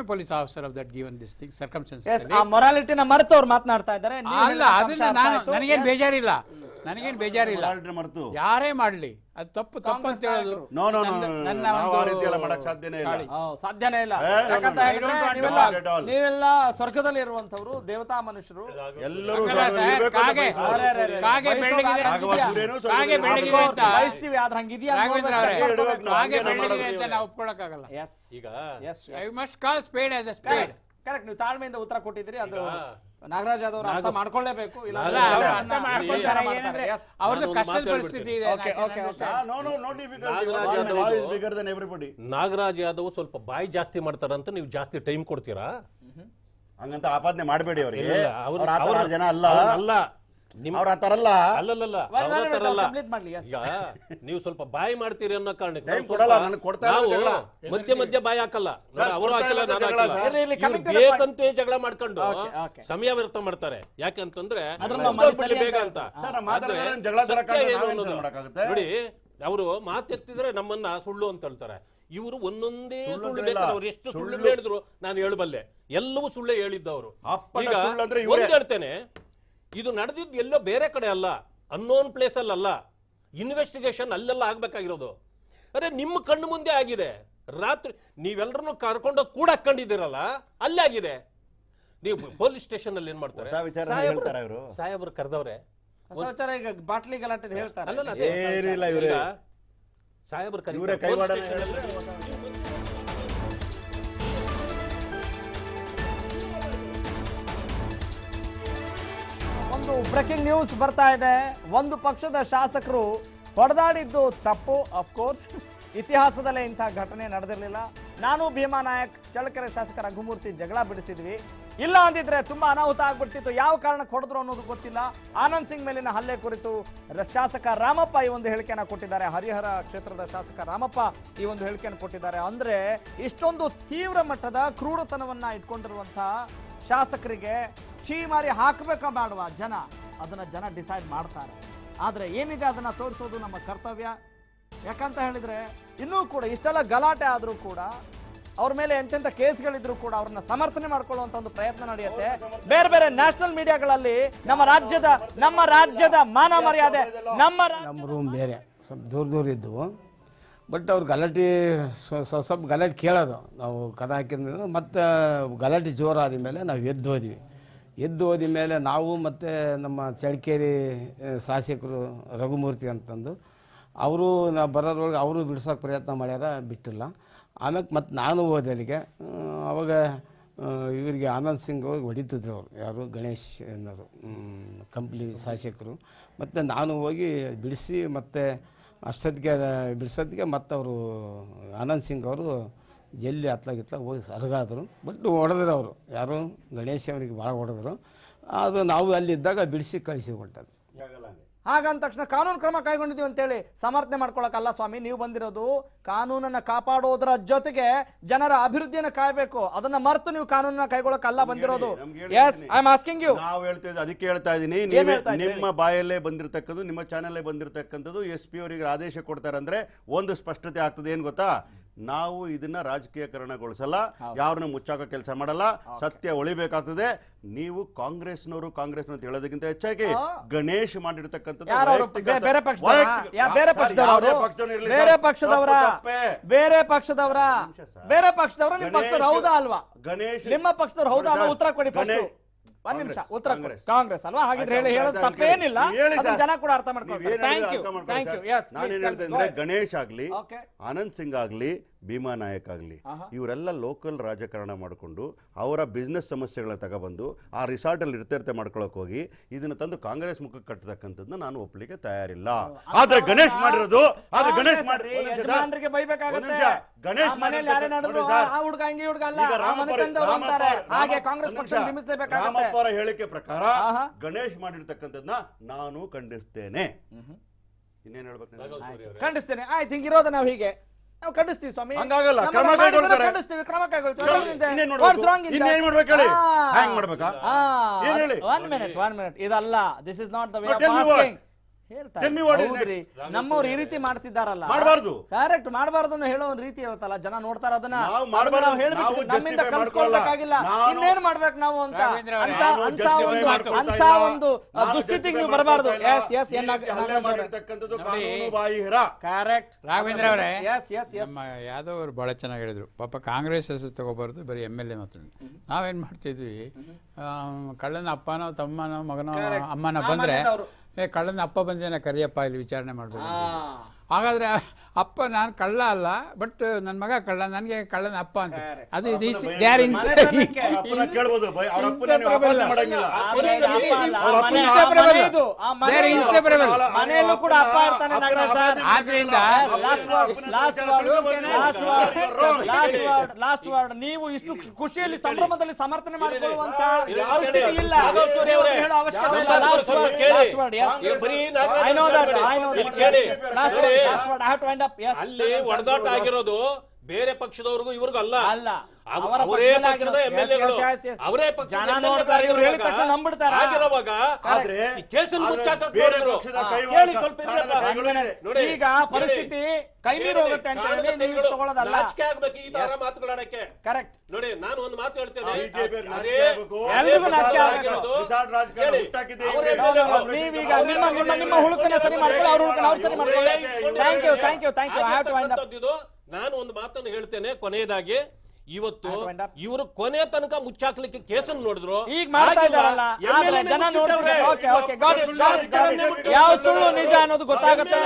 Police officer of that given this thing circumstances ಆ ಮೊರಾಲಿಟಿನ ಮರೆತು ಅವ್ರು ಮಾತನಾಡ್ತಾ ಇದ್ದಾರೆ. ಅಲ್ಲ ಅದನ್ನ ನಾನು. ನನಗೇನು ಬೇಜಾರಿಲ್ಲ. ನನಗೇನು ಬೇಜಾರಿಲ್ಲ ಮರೆತು ಯಾರೇ ಮಾಡಲಿ ಅದು ತಪ್ಪು ತಪ್ಪು ಅಂತ ಹೇಳೋದು ನೋ ನೋ ನೋ ನನ್ನ- ನಾವು ಆ ರೀತಿ ಎಲ್ಲ ಮಾಡಕ್ ಸಾಧ್ಯನೇ ಇಲ್ಲ. ಸಾಧ್ಯನೇ ಇಲ್ಲ ಯಾಕಂತ. ಹೇಳಿದ್ರೆ ನೀವೆಲ್ಲ. ನೀವೆಲ್ಲ ಸ್ವರ್ಗದಲ್ಲಿ ಇರುವಂತವರು ದೇವತಾ ಮನುಷ್ಯರು ಎಲ್ಲರೂ ಕಾಗೆ. ಕಾಗೆ ಬಯಸೋದು ಆದ್ರೆ ಹಂಗಿದ್ಯಾ? ಸೂರ್ಯನು ಕಾಗೆ ಬೆಳ್ಳಗಿದೆ ಅಂತ. ಬಯಸ್ತೀವಿ ಆದ್ರೆ ಹಂಗಿದ್ಯಾ. ಕಾಗೆ ಬೆಳ್ಳಗಿದೆ ಅಂತ ನಾವು ಒಪ್ಕೊಳಕ್ಕಾಗಲ್ಲ Yes, ಈಗ yes. I must call spade as a spade correct. ನೀವು ತಾಳ್ಮೆಯಿಂದ ಉತ್ತರ ಕೊಟ್ಟಿದ್ರಿ ಅದು ನಾಗರಾಜ್ ಯಾದವ್ ಅರ್ಥ ಮಾಡ್ಕೊಳ್ಳೇಬೇಕು ಇಲ್ಲ ಅವ್ರು ಅರ್ಥ ಮಾಡ್ಕೊಳ್ತಾರೆ ಏನಂದ್ರೆ. ಅವ್ರದ್ದು ಕಷ್ಟದ ಪರಿಸ್ಥಿತಿ ಇದೆ. Okay okay okay no no no Nagaraj Yadav is bigger than everybody Nagaraj Yadav ಸ್ವಲ್ಪ ಬಾಯಿ ಜಾಸ್ತಿ ಮಾಡ್ತಾರಂತ ನೀವು ಜಾಸ್ತಿ ಟೈಮ್ ಕೊಡ್ತೀರಾ? ಹಂಗಂತ ಆಪಾದನೆ ಮಾಡಬೇಡಿ ಅವರಿಗೆ. ಅವರು ಅವ್ರು- ಅವ್ರು ಅವ್ರು- ಜನ ಅಲ್ಲ. ಅಲ್ಲ ಅವ್ರ ಅಲ್ಲಲ್ಲ ಅಲ್ಲ. ಈಗ ನೀವು ಸ್ವಲ್ಪ ಬಾಯಿ ಮಾಡ್ತೀರಿ ಅನ್ನೋ ಕಾರಣಕ್ಕೆ ಮಧ್ಯ ಮಧ್ಯ ಬಾಯಿ ಹಾಕಲ್ಲ ಅವರು ಹಾಕಿಲ್ಲ ನಾನು ಜಗಳ, ಹಾಕಿಲ್ಲ. ಬೇಕಂತೇ ಮಾಡ್ಕೊಂಡು. ಸಮಯ ವ್ಯರ್ಥ ಮಾಡ್ತಾರೆ ಯಾಕಂತಂದ್ರೆ ಬೇಗ ಅಂತ? ನೋಡಿ ಅವರು ಮಾತೆತ್ತಿದ್ರೆ ನಮ್ಮನ್ನ ಸುಳ್ಳು ಅಂತ ಹೇಳ್ತಾರೆ ಇವರು ಒಂದೊಂದೇ ಸುಳ್ಳು. ಅವ್ರು ಎಷ್ಟು ಸುಳ್ಳು. ಹೇಳಿದ್ರು ನಾನು ಹೇಳಬಲ್ಲೆ ಎಲ್ಲವೂ ಸುಳ್ಳೇ ಹೇಳಿದ್ದವರು ಈಗ ಸುಳ್ಳು ಅಂದ್ರೆ ಇವ್ರೇ. ಒಂದ್ ಹೇಳ್ತೇನೆ ಇದು ನಡೆದಿದ್ದು ಎಲ್ಲೋ ಬೇರೆ ಕಡೆ ಅಲ್ಲ ಅನ್ನೋನ್ ಪ್ಲೇಸ್ ಅಲ್ಲ ಇನ್ವೆಸ್ಟಿಗೇಷನ್ ಅಲ್ಲೆಲ್ಲ ಆಗಬೇಕಾಗಿರೋದು. ಅರೆ ನಿಮ್ಮ ಕಣ್ಣು ಮುಂದೆ ಆಗಿದೆ. ರಾತ್ರಿ ನೀವೆಲ್ಲರನ್ನು ಕರ್ಕೊಂಡು ಕೂಡ ಹಾಕೊಂಡಿದ್ದೀರಲ್ಲ ಅಲ್ಲೇ ಆಗಿದೆ. ನೀವು ಪೊಲೀಸ್ ಸ್ಟೇಷನ್ ಅಲ್ಲಿ ಏನ್ ಮಾಡ್ತಾರೆ? ಸಾಹೇಬ್ರು- ಕರೆದವ್ರೆ. ಬಾಟ್ಲಿ ಗಲಾಟೆ ಹೇಳ್ತಾರೆ. ಸಾಹೇಬ್ರು ಇವರೇ ಕರೀತಾರೆ ಒಂದು ಬ್ರೇಕಿಂಗ್ ನ್ಯೂಸ್ ಬರ್ತಾ ಇದೆ. ಒಂದು ಪಕ್ಷದ ಶಾಸಕರು ಹೊಡೆದಾಡಿದ್ದು ತಪ್ಪು ಅಫ್ಕೋರ್ಸ್ ಇತಿಹಾಸದಲ್ಲೇ ಇಂಥ ಘಟನೆ ನಡೆದಿರಲಿಲ್ಲ. ನಾನು ಭೀಮಾ ನಾಯಕ್, ಚಳ್ಳಕೆರೆ ಶಾಸಕ ರಘುಮೂರ್ತಿ ಜಗಳ ಬಿಡಿಸಿದ್ವಿ. ಇಲ್ಲ ಅಂದಿದ್ರೆ ತುಂಬಾ ಅನಾಹುತ ಆಗ್ಬಿಡ್ತಿತ್ತು. ಯಾವ ಕಾರಣಕ್ಕೆ ಹೊಡೆದ್ರು ಅನ್ನೋದು ಗೊತ್ತಿಲ್ಲ. ಆನಂದ್ ಸಿಂಗ್ ಮೇಲಿನ ಹಲ್ಲೆ ಕುರಿತು ಶಾಸಕ ರಾಮಪ್ಪ ಈ ಒಂದು ಹೇಳಿಕೆಯನ್ನು ಕೊಟ್ಟಿದ್ದಾರೆ. ಹರಿಹರ ಕ್ಷೇತ್ರದ ಶಾಸಕ ರಾಮಪ್ಪ ಈ ಒಂದು ಹೇಳಿಕೆಯನ್ನು ಕೊಟ್ಟಿದ್ದಾರೆ. ಅಂದ್ರೆ ಇಷ್ಟೊಂದು ತೀವ್ರ ಮಟ್ಟದ ಕ್ರೂರತನವನ್ನ ಇಟ್ಕೊಂಡಿರುವಂತಹ ಶಾಸಕರಿಗೆ ಚೀಮಾರಿ ಹಾಕಬೇಕಾ ಬೇಡವಾ ಜನ? ಅದನ್ನ ಜನ ಡಿಸೈಡ್ ಮಾಡ್ತಾರೆ. ಆದರೆ ಏನಿದೆ ಅದನ್ನ ತೋರಿಸೋದು ನಮ್ಮ ಕರ್ತವ್ಯ? ಯಾಕಂತ ಹೇಳಿದ್ರೆ, ಇನ್ನೂ ಕೂಡ ಇಷ್ಟೆಲ್ಲ ಗಲಾಟೆ ಆದರೂ ಕೂಡ ಅವ್ರ ಮೇಲೆ ಎಂತೆಂಥ ಕೇಸ್ಗಳಿದ್ರು ಕೂಡ ಅವ್ರನ್ನ ಸಮರ್ಥನೆ ಮಾಡ್ಕೊಳ್ಳುವಂತ ಒಂದು ಪ್ರಯತ್ನ ನಡೆಯುತ್ತೆ. ಬೇರೆ ಬೇರೆ ನ್ಯಾಷನಲ್ ಮೀಡಿಯಾಗಳಲ್ಲಿ ನಮ್ಮ ರಾಜ್ಯದ ನಮ್ಮ ರಾಜ್ಯದ ಮಾನ ಮರ್ಯಾದೆ, ನಮ್ಮ ರೂಮ್ ಬೇರೆ. ಸ್ವಲ್ಪ ದೂರ ದೂರ ಇದ್ದವು. ಬಟ್ ಅವ್ರು ಗಲಾಟೆ, ಸ್ವ- ಸ್ವ- ಸ್ವಲ್ಪ ಗಲಾಟೆ ಕೇಳೋದು. ನಾವು ಕದ ಹಾಕಿದ ಮತ್ತು ಗಲಾಟೆ ಜೋರಾದ ಮೇಲೆ ನಾವು ಎದ್ದು ಹೋದ್ವಿ. ಎದ್ದು ಹೋದ ಮೇಲೆ ನಾವು ಮತ್ತು ನಮ್ಮ ಚಳ್ಳಕೆರೆ ಶಾಸಕರು ರಘುಮೂರ್ತಿ ಅಂತಂದು, ಅವರು ನಾವು ಬರೋದ್ರೊಳಗೆ ಅವರು ಬಿಡ್ಸೋಕೆ ಪ್ರಯತ್ನ ಮಾಡ್ಯಾರ, ಬಿಟ್ಟಿಲ್ಲ. ಆಮೇಲೆ ಮತ್ತು ನಾನು ಹೋದೆ ಅಲ್ಲಿಗೆ ಅವಾಗ ಇವರಿಗೆ ಆನಂದ್ ಸಿಂಗ್ ಹೋಗಿ ಹೊಡಿತಿದ್ರು ಅವರು. ಯಾರು? ಗಣೇಶ್ ಅನ್ನೋರು ಕಂಪ್ನಿ ಶಾಸಕರು. ಮತ್ತು ನಾನು ಹೋಗಿ ಬಿಡಿಸಿ ಮತ್ತು ಅಷ್ಟೊತ್ತಿಗೆ ಬಿಡ್ಸೋದಕ್ಕೆ ಮತ್ತು ಅವರು ಆನಂದ್ ಸಿಂಗ್ ಅವರು ಜಲ್ಲಿ ಹತ್ಲಾಗಿತ್ಲ ಹೋಗಿ ಸರಗಾದರು ಬಟ್ ಹೊಡೆದ್ರು ಅವರು. ಯಾರು? ಗಣೇಶ್ ಅವರಿಗೆ ಭಾಳ ಹೊಡೆದ್ರು. ಅದು ನಾವು ಅಲ್ಲಿದ್ದಾಗ ಬಿಡಿಸಿ ಕಳಿಸಿ ಕೊಟ್ಟದ್ದು. ಹಾಗಂದ ತಕ್ಷಣ ಕಾನೂನು ಕ್ರಮ ಕೈಗೊಂಡಿದ್ದೀವಿ ಅಂತೇಳಿ ಸಮರ್ಥನೆ ಮಾಡ್ಕೊಳಕಲ್ಲ ಸ್ವಾಮಿ ನೀವು ಬಂದಿರೋದು ಕಾನೂನನ್ನ ಕಾಪಾಡೋದ್ರ ಜೊತೆಗೆ ಜನರ ಅಭಿವೃದ್ಧಿಯನ್ನ ಕಾಯಬೇಕು. ಅದನ್ನ ಮರೆತು ನೀವು ಕಾನೂನನ್ನ ಕೈಗೊಳ್ಳಕಲ್ಲ ಬಂದಿರೋದು. Yes I am asking you ನಾವು ಹೇಳ್ತಿದ್ವಿ ಅದಕ್ಕೆ ಹೇಳ್ತಾ ಇದ್ದೀನಿ ಹೇಳ್ತಾ? ನಿಮ್ಮ ಬಾಯಲ್ಲೇ ಬಂದಿರತಕ್ಕದ್ದು ನಿಮ್ಮ ಚಾನಲ್ಲೇ ಬಂದಿರತಕ್ಕಂಥದ್ದು ಎಸ್ ಪಿ ಅವರಿಗೆ ಆದೇಶ ಕೊಡ್ತಾರೆ ಅಂದ್ರೆ ಒಂದು ಸ್ಪಷ್ಟತೆ ಆಗ್ತದೆ. ಏನ್ ಗೊತ್ತಾ? ನಾವು ಇದನ್ನ ರಾಜಕೀಯಕರಣಗೊಳಿಸಲ್ಲ ಯಾರನ್ನ ಮುಚ್ಚಾಕೋ ಕೆಲಸ ಮಾಡಲ್ಲ ಸತ್ಯ ಒಳಿಬೇಕಾಗ್ತದೆ. ನೀವು ಕಾಂಗ್ರೆಸ್ನವರು ಕಾಂಗ್ರೆಸ್ ಅಂತ ಹೇಳೋದಕ್ಕಿಂತ ಹೆಚ್ಚಾಗಿ ಗಣೇಶ್ ಮಾಡಿರ್ತಕ್ಕಂಥದ್ದು ಗಣೇಶ್- ನಿಮ್ಮ ಪಕ್ಷದವ್ರು ಹೌದಾ ಉತ್ತರ ಕೊಡಿ ಒಂದ್ ನಿಮಿಷ ಉತ್ತರ ಕಾಂಗ್ರೆಸ್. ಅಲ್ವಾ? ಹಾಗಿದ್ರೆ ಹೇಳಿ ಹೇಳೋದು ತಪ್ಪೇನಿಲ್ಲ. ಜನ ಕೂಡ ಅರ್ಥ ಮಾಡ್ಕೊಳ್ತಾರೆ. Thank you thank you. Yes ನಾನು ಏನ್ ಹೇಳ್ತಾ ಇದ್ರೆ ಗಣೇಶ್ ಆಗ್ಲಿ ಆನಂದ್ ಸಿಂಗ್ ಆಗ್ಲಿ ಭೀಮಾ ನಾಯಕ್ ಆಗ್ಲಿ ಇವರೆಲ್ಲ ಲೋಕಲ್ ರಾಜಕಾರಣ ಮಾಡಿಕೊಂಡು ಅವರ ಬಿಸ್ನೆಸ್ ಸಮಸ್ಯೆಗಳನ್ನ ತಗೊಬಂದು ಆ ರಿಸಾರ್ಟ್ ಅಲ್ಲಿ ಇರ್ತಿರ್ತೆ ಮಾಡ್ಕೊಳಕ್ ಹೋಗಿ ಇದನ್ನ ತಂದು ಕಾಂಗ್ರೆಸ್ ಮುಖಕ್ಕೆ ಕಟ್ಟತಕ್ಕಂಥದ್ದನ್ನ ನಾನು ಒಪ್ಪಲಿಕ್ಕೆ ತಯಾರಿಲ್ಲ. ಆದ್ರೆ ಗಣೇಶ್ ಮಾಡಿರೋದು ಆದ್ರೆ ಗಣೇಶ್ ಮಾಡಿ. ಗಣೇಶ್ ಹುಡುಗ ಹಂಗೆ ಹುಡುಗ ಅಲ್ಲ. ಹಾಗೆ ಕಾಂಗ್ರೆಸ್ ಪಕ್ಷ ಪಕ್ಷ ಅವರ ಹೇಳಿಕೆ ಪ್ರಕಾರ. ಗಣೇಶ್ ಮಾಡಿರ್ತಕ್ಕಂಥದ್ನ ನಾನು ಖಂಡಿಸ್ತೇನೆ ಇನ್ನೇನ್ ಹೇಳ್ಬೇಕು ಖಂಡಿಸ್ತೇನೆ ಖಂಡಿಸ್ತೇನೆ ಆಯ್ತು ಹಿಂಗಿರೋದು ನಾವು ಹೀಗೆ ನಾವು ಖಂಡಿಸ್ತೀವಿ ಸ್ವಾಮಿ ಹಂಗಾಗಲ್ಲ, ಕ್ರಮ ಕೈಗೊಳ್ತಾರೆ. ಖಂಡಿಸ್ತೀವಿ ಕ್ರಮ ಕೈಗೊಳ್ತೀವಿ ಇನ್ನೇನ್ ಮಾಡ್ಬೇಕು? ಹೇಳಿ? ಹ್ಯಾಂಗ್ ಮಾಡ್ಬೇಕಾ? ಆ, ಏನ್ ಹೇಳಿ? ಒನ್ ಮಿನಿಟ್ ಒನ್ ಮಿನಿಟ್ ಇದಲ್ಲ this is not the way of? Asking ಹೇಳ್ತಾರೆ ನಮ್ಮವ್ರು ಈ ರೀತಿ ಮಾಡ್ತಿದ್ದಾರಲ್ಲ. ಮಾಡಬಾರ್ದು. ಕರೆಕ್ಟ್ ಮಾಡಬಾರ್ದು ಅನ್ನೋ ಹೇಳೋ ಒಂದು ರೀತಿ ಇರುತ್ತಲ್ಲ. ಜನ ನೋಡ್ತಾರ ಅದನ್ನ ನಾವು ಹೇಳ್ಬಿಟ್ಟು ನಮ್ಮಿಂದ ಕಲ್ಸ್ಕೊಳ್ಬೇಕಾಗಿಲ್ಲ. ಇನ್ನೇನ್ ಮಾಡ್ಬೇಕು ನಾವು ಅಂತ? ಅಂತ ಅಂತ ಒಂದು ಅಂತ ಒಂದು ದುಸ್ಥಿತಿಗೆ ನೀವು ಬರಬಾರ್ದು. ಎಸ್ ಎಸ್ ಕರೆಕ್ಟ್ ರಾಘವೇಂದ್ರ ಅವರೇ. ಎಸ್ ಎಸ್ ಎಸ್ ನಮ್ಮ ಯಾದವ್ ಅವರು ಭಾಳ ಚೆನ್ನಾಗಿ ಹೇಳಿದ್ರು. ಪಾಪ ಕಾಂಗ್ರೆಸ್ ಹೆಸರು ತಗೋಬಾರ್ದು ಬರೀ ಎಂ ಎಲ್ ಎ ಮಾತ್ರ. ನಾವೇನ್ ಮಾಡ್ತಿದ್ವಿ? ಆ, ಕಳ್ಳನ ಅಪ್ಪನೋ ತಮ್ಮನೋ ಮಗನೋ ಅಮ್ಮನ ಬಂದರೆ ಮನೆಯವ್ರು. ಏ ಕಳ್ಳನ ಅಪ್ಪ ಬಂದೇನ ಕರಿಯಪ್ಪ ಇಲ್ಲಿ ವಿಚಾರಣೆ ಮಾಡಬೇಕು ಹಾಗಾದ್ರೆ ಅಪ್ಪ ನಾನು ಕಳ್ಳ ಅಲ್ಲ ಬಟ್ ನನ್ನ ಮಗ ಕಳ್ಳ ನನಗೆ ಕಳ್ಳನ ಅಪ್ಪ ಅಂತ. ಅದು ಆದ್ರಿಂದ last word last word last word last word ನೀವು ಇಷ್ಟು ಖುಷಿಯಲ್ಲಿ ಸಂಭ್ರಮದಲ್ಲಿ ಸಮರ್ಥನೆ ಮಾಡಿಕೊಳ್ಳುವಂತ ಯಾರು ಇಲ್ಲ. ರಾಘವ್ ಸೂರ್ಯ ಅವರೇ, ಹೇಳೋ ಅವಶ್ಯಕತೆ ಇಲ್ಲ. ಲಾಸ್ಟ್ ಲಾಸ್ಟ್ ವರ್ಡ್ ಎಸ್ ನೀವು ಬರೀ I know that I know ಇಲ್ಲಿ ದಟ್ ಕೇಳಿ. ಲಾಸ್ಟ್ ವರ್ಡ್ ಅಲ್ಲಿ ಹೊಡೆದಾಟ ಆಗಿರೋದು ಬೇರೆ ಪಕ್ಷದವ್ರಿಗೂ ಇವ್ರಿಗೂ ಅಲ್ಲ ಅಲ್ಲ. ಅವರೇ ಪಕ್ಷದ. ಎಂ ಎಲ್ ಎಗಳು. ಅವರೇ ಪಕ್ಷದ ಜನ ನೋಡ್ತಾರೆ, ಇವ್ರು ಹೇಳಿದ ಆಗಿರುವಾಗ- ತಕ್ಷಣ ನಂಬ್ಬಿಡ್ತಾರಾ? ಆಗಿರುವಾಗ ಆದ್ರೆ ಕೇಸನ್ನು ಆದ್ರೆ ಹೇಳಿ ಸ್ವಲ್ಪ. ನೋಡಿ, ಈಗ ಪರಿಸ್ಥಿತಿ ಕೈ ಮೀರಿ ಹೋಗುತ್ತೆ ಅಂತ ಹೇಳಿ ನೀವು ತಗೊಳ್ಳೋದಲ್ಲ ರಾಜಕೀಯ ಆಗ್ಬೇಕು ಈ ತರ. ಮಾತುಗಳಾಡಕ್ಕೆ ಕರೆಕ್ಟ್ ನೋಡಿ ನಾನು ಒಂದು ಮಾತು ಹೇಳ್ತೇನೆ ಪ್ರಚಾರ ಆಗ್ಬೇಕು. ಆಗಿರೋದು. ನೀವೀಗ ನಿಮ್ಮ ನಿಮ್ಮ ನಿಮ್ಮ ಹುಳುಕನ್ನ ಸರಿ ಮಾಡ್ಕೊಳ್ಳಿ ಅವ್ರ ಹುಳುಕನ್ನ ಅವ್ರು ಸರಿ ಮಾಡ್ಕೊಳ್ಳಿ thank you thank you thank you I have to wind up ನಾನು ಒಂದು ಮಾತನ್ನು ಹೇಳ್ತೇನೆ ಕೊನೆಯದಾಗಿ. ಇವತ್ತು. ಇವರು ಕೊನೆ ತನಕ ಮುಚ್ಚಾಕ್ಲಿಕ್ಕೆ ಕೇಸನ್ನು ನೋಡಿದ್ರು. ಈಗ ಮಾಡ್ತಾ. ಇದ್ದಾರಲ್ಲ ಆದ್ರೆ ಜನ. ನೋಡ್ತಾರೆ ಓಕೆ ಓಕೆ ಗಾಟ್ ಇಟ್ ಯಾವ ಸುಳ್ಳು ನಿಜ ಅನ್ನೋದು ಗೊತ್ತಾಗುತ್ತೆ.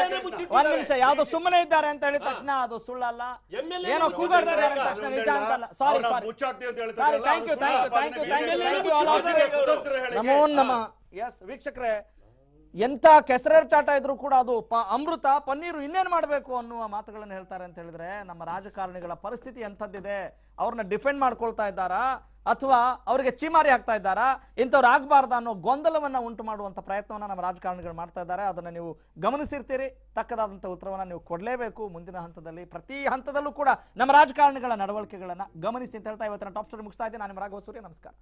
ಒಂದ್ ನಿಮಿಷ ಯಾವ್ದು ಸುಮ್ಮನೆ ಇದ್ದಾರೆ ಅಂತ ಹೇಳಿದ ತಕ್ಷಣ ಅದು ಸುಳ್ಳಲ್ಲ. ಏನೋ ನೇ ಕೂಗಾಡ್ತಾರೆ ಅಂತ. ತಕ್ಷಣ ನಿಜ ಅಂತಲ್ಲ. ಸಾರಿ ಸಾರಿ ಮುಚ್ಚಾಕ್ತೀವಿ ಅಂತ ಹೇಳ್ತಾರೆ sorry thank you thank you thank you thank you thank you all of. ನಮೋ ನಮಃ. ಎಸ್ ವೀಕ್ಷಕರೇ ಎಂಥ ಕೆಸರೆರ್ಚಾಟ ಇದ್ರೂ ಕೂಡ ಅದು ಪ ಅಮೃತ, ಪನ್ನೀರು ಇನ್ನೇನು ಮಾಡಬೇಕು ಅನ್ನುವ ಮಾತುಗಳನ್ನು ಹೇಳ್ತಾರೆ ಅಂತ ಹೇಳಿದ್ರೆ ನಮ್ಮ ರಾಜಕಾರಣಿಗಳ ಪರಿಸ್ಥಿತಿ ಎಂಥದ್ದಿದೆ? ಅವ್ರನ್ನ ಡಿಫೆಂಡ್ ಮಾಡ್ಕೊಳ್ತಾ ಇದ್ದಾರಾ? ಅಥವಾ ಅವರಿಗೆ ಚೀಮಾರಿ ಹಾಕ್ತಾ ಇದ್ದಾರಾ? ಇಂಥವ್ರು ಆಗಬಾರ್ದ ಅನ್ನೋ ಗೊಂದಲವನ್ನು ಉಂಟು ಮಾಡುವಂಥ ಪ್ರಯತ್ನವನ್ನು ನಮ್ಮ ರಾಜಕಾರಣಿಗಳು ಮಾಡ್ತಾ ಇದ್ದಾರೆ. ಅದನ್ನು ನೀವು ಗಮನಿಸಿರ್ತೀರಿ. ತಕ್ಕದಾದಂಥ ಉತ್ತರವನ್ನು ನೀವು ಕೊಡಲೇಬೇಕು. ಮುಂದಿನ ಹಂತದಲ್ಲಿ, ಪ್ರತಿ ಹಂತದಲ್ಲೂ ಕೂಡ ನಮ್ಮ ರಾಜಕಾರಣಿಗಳ ನಡವಳಿಕೆಗಳನ್ನು ಗಮನಿಸಿ ಅಂತ ಹೇಳ್ತಾ ಇವತ್ತಿನ ಟಾಪ್ ಸ್ಟೋರಿ ಮುಗಿಸ್ತಾ ಇದ್ದೀನಿ. ನಾನು ನಿಮ್ಮ ರಾಘವ ಸೂರ್ಯ. ನಮಸ್ಕಾರ.